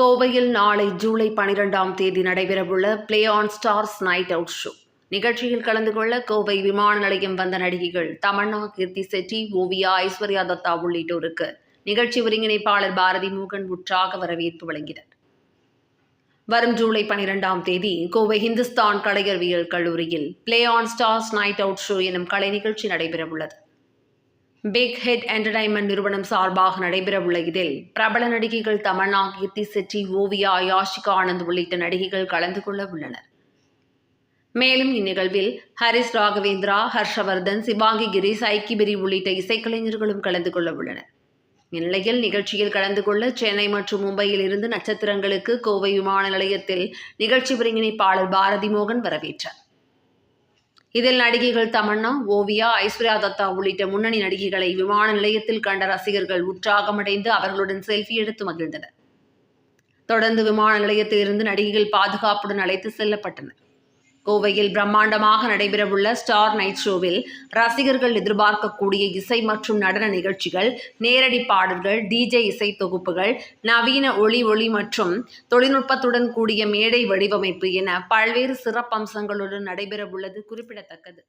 கோவையில் நாளை ஜூலை பனிரெண்டாம் தேதி நடைபெறவுள்ள play on stars night out show நிகழ்ச்சியில் கலந்து கொள்ள கோவை விமான நிலையம் வந்த நடிகைகள் தமன்னா கீர்த்தி செட்டி ஓவியா ஐஸ்வர்யா தத்தா உள்ளிட்டோருக்கு. நிகழ்ச்சி ஒருங்கிணைப்பாளர் பாரதி மோகன் உற்சாக வரவேற்பு வழங்கினர். வரும் ஜூலை பனிரெண்டாம் தேதி கோவை ஹிந்துஸ்தான் கலையறிவியல் கல்லூரியில் play on stars night out show எனும் கலை நிகழ்ச்சி நடைபெறவுள்ளது. பிக் ஹெட் என்டர்டைன்மெண்ட் நிறுவனம் சார்பாக நடைபெறவுள்ள இதில் பிரபல நடிகைகள் தமன்னா கீர்த்தி செட்டி ஓவியா யாஷிகா ஆனந்த் உள்ளிட்ட நடிகைகள் கலந்து கொள்ள உள்ளனர். மேலும் இந்நிகழ்வில் ஹரிஸ் ராகவேந்திரா ஹர்ஷவர்தன் சிவாங்கி கிரீஸ் ஐக்கிபிரி உள்ளிட்ட இசைக்கலைஞர்களும் கலந்து கொள்ள உள்ளனர். இந்நிலையில் நிகழ்ச்சியில் கலந்து கொள்ள சென்னை மற்றும் மும்பையில் இருந்து நட்சத்திரங்களுக்கு கோவை விமான நிலையத்தில் நிகழ்ச்சி ஒருங்கிணைப்பாளர் பாரதி மோகன் வரவேற்றார். இதில் நடிகைகள் தமன்னா ஓவியா ஐஸ்வர்யா தத்தா உள்ளிட்ட முன்னணி நடிகைகளை விமான நிலையத்தில் கண்ட ரசிகர்கள் உற்சாகமடைந்து அவர்களுடன் செல்ஃபி எடுத்து மகிழ்ந்தனர். தொடர்ந்து விமான நிலையத்திலிருந்து நடிகைகள் பாதுகாப்புடன் அழைத்து செல்லப்பட்டனர். கோவையில் பிரம்மாண்டமாக நடைபெறவுள்ள ஸ்டார் நைட் ஷோவில் ரசிகர்கள் எதிர்பார்க்கக்கூடிய இசை மற்றும் நடன நிகழ்ச்சிகள் நேரடி பாடல்கள் டிஜே இசை தொகுப்புகள் நவீன ஒளி ஒளி மற்றும் தொழில்நுட்பத்துடன் கூடிய மேடை வடிவமைப்பு என பல்வேறு சிறப்பம்சங்களுடன் நடைபெறவுள்ளது குறிப்பிடத்தக்கது.